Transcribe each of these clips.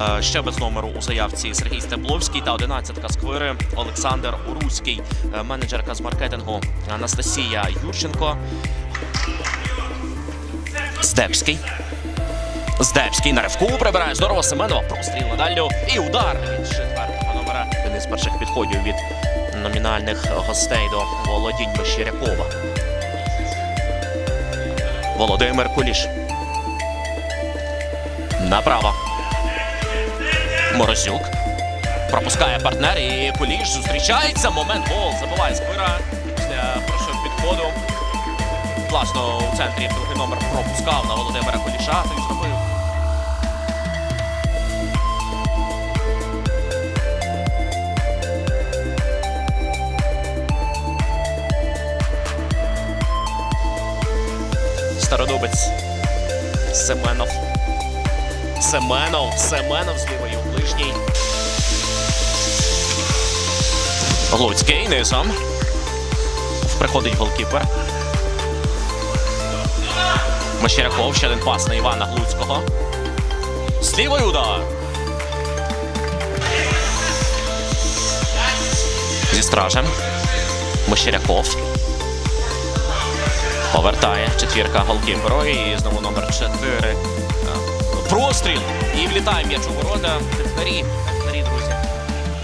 Е, Ще без номеру у заявці Сергій Стебловський та 11-ка сквири Олександр Уруський, Е, менеджерка з маркетингу Анастасія Юрченко. Здебський. Здебський на ривку прибирає здорово Семенова. Простріл на дальню. І удар від четвертого номера. Один із перших підходів від номінальних гостей до Володінь Мещерякова. Володимир Куліш. Направо. Морозюк. Пропускає партнер і Куліш зустрічається. Момент гол. Забиває Сквира після першого підходу. Класно у центрі другий номер пропускав на Володимира Куліша. Та й зробив. Стародубець. Семенов. Семенов. Семенов з лівої у ближній. Луцький низом. Приходить голкіпер. Мещеряков, ще один пас на Івана Глуцького. З лівої удар. Зі стражем. Мещеряков. Повертає четвірка голкіперу і знову номер 4. Простріл. І влітає м'яч у ворота. Технарі. Технарі, друзі.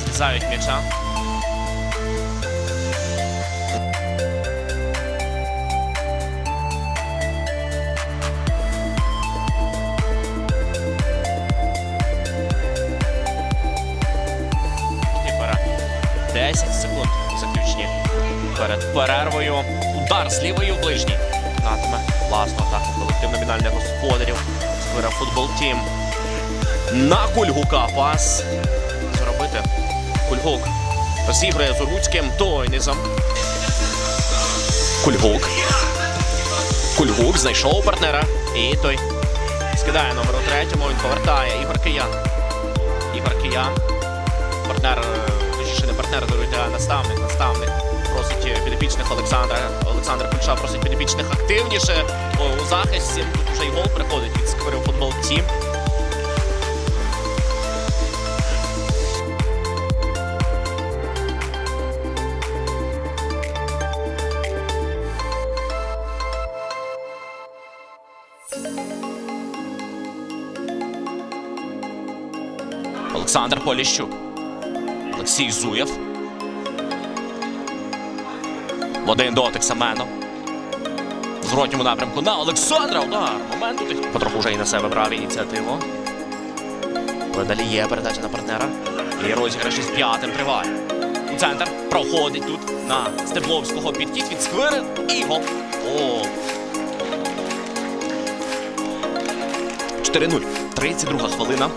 Зрізають м'яча. Кіпера. 10 секунд заключні. Перед перервою. Удар з лівої в ближній. Натиме. Класно атаку колектив номінальних господарів. Сквира футбол тім. На Кульгука пас. Зробити. Кульгук. Розігрує з Уруцьким. Той низом. Кульгук. Кульгук знайшов партнера. І той скидає номер у третьому. Він повертає. Ігор Киян. Ігор Киян. Партнер, точніше не партнер, а наставник, наставник. Просить підопічних Олександра. Олександр Кульша просить підопічних активніше у захисті. Тут вже й гол приходить від сквирив Тім. Олександр Поліщук. Олексій Зуєв. Один дотик Семенов. В зворотньому напрямку на Олександра. Удар. Момент. Потроху вже і на себе брав ініціативу. Але далі є передача на партнера. І розіграш із п'ятим триває. У центр проходить тут на Стебловського підхід від сквири. І гол. О. 4-0. 32 хвилина.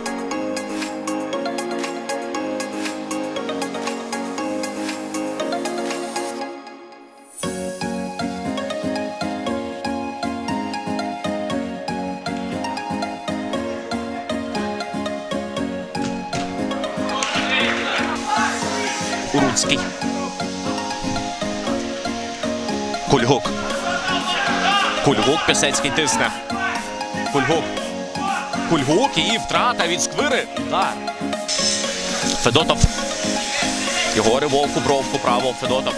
Уруцький. Кульгук. Кульгук Пісецький тисне. Кульгук. Кульгук і втрата від сквири. Удар. Федотов. Його вовку бровку право. Федотов.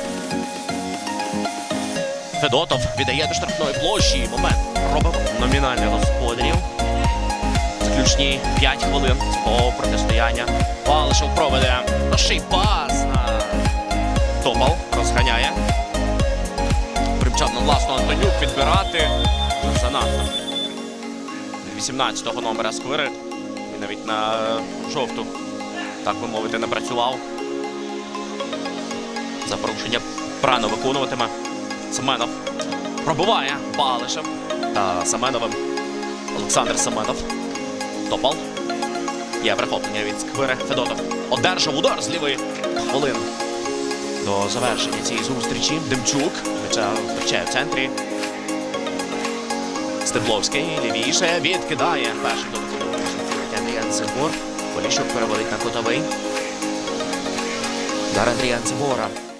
Федотов віддає до штрафної площі. Момент. Робив номінальних господарів. Заключні 5 хвилин цього протистояння. Палишев проведе перший пас на Топал. Розганяє. Примчав на власну Антонюк підбирати. Занадто. 18-го номера Сквири. І навіть на жовту, так би мовити, не працював. За порушення прано виконуватиме. Семенов пробиває Балишем та Семеновим. Олександр Семенов. Топал. Є прихоплення від Сквири. Федотов одержав удар з лівої хвилин. До завершення цієї зустрічі Демчук. Втрачає в центрі. Стебловський лівіше відкидає. Перший додатковий Андріан Цибор. Поліщук переводить на кутовий. Дар Андріан Цибора.